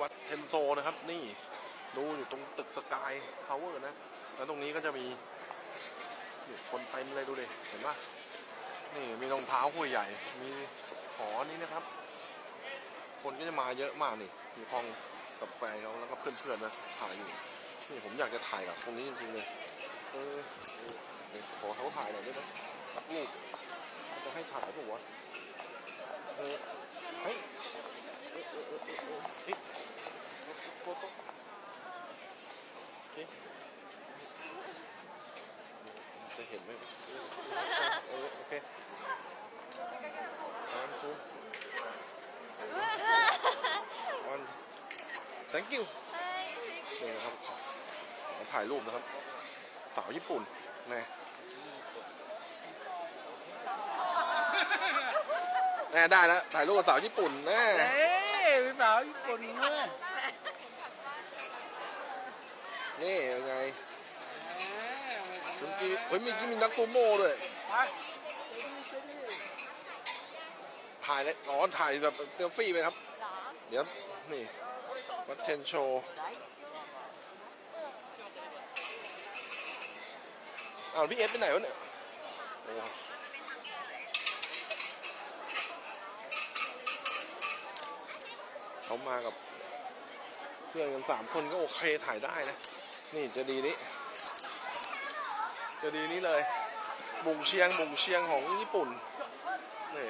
วัดเทนโซนะครับ นี่ดูอยู่ตรงตึกสกายทาวเวอร์นะ แล้วตรงนี้ก็จะมีคนเต็มเลยดูดิเห็นปะนี่มีรองเท้าคู่ใหญ่ มีหอนี้นะครับ คนก็จะมาเยอะมากนี่ มีคองกับแฟนเขาแล้วก็เพื่อนๆนะถ่ายอยู่ นี่ผมอยากจะถ่ายกับตรงนี้จริงๆเลย เออขอเขาถ่ายหน่อยได้ไหมสักรูปจะให้ถ่ายปะวะเออเฮ้ยเออเออเออเออเออเฮ้ยโฟโต้ โอเคจะเห็นไหมเออเออโอเคอันซูอัน thank you นี่นะครับขอถ่ายรูปนะครับ สาวญี่ปุ่นแน่แน่ได้แล้วถ่ายรูปกับสาวญี่ปุ่นแน่เอ้ยพี่สาวญี่ปุ่นเนี่ย นี่ยังไงเมื่อกี้เฮ้ยเมื่อกี้มีนักโกโม่ด้วยไปถ่ายเลยอ๋อถ่ายแบบเซลฟี่ไปครับ เดี๋ยว นี่วัดเทนโชว์อ้าวพี่เอสไปไหนวะเนี่ยโอ้เขามากับ เพื่อนกันสามคนก็โอเคถ่ายได้นะ นี่จะดีนี้ จะดีนี้เลย บุงเชียงบุงเชียงของญี่ปุ่นนี่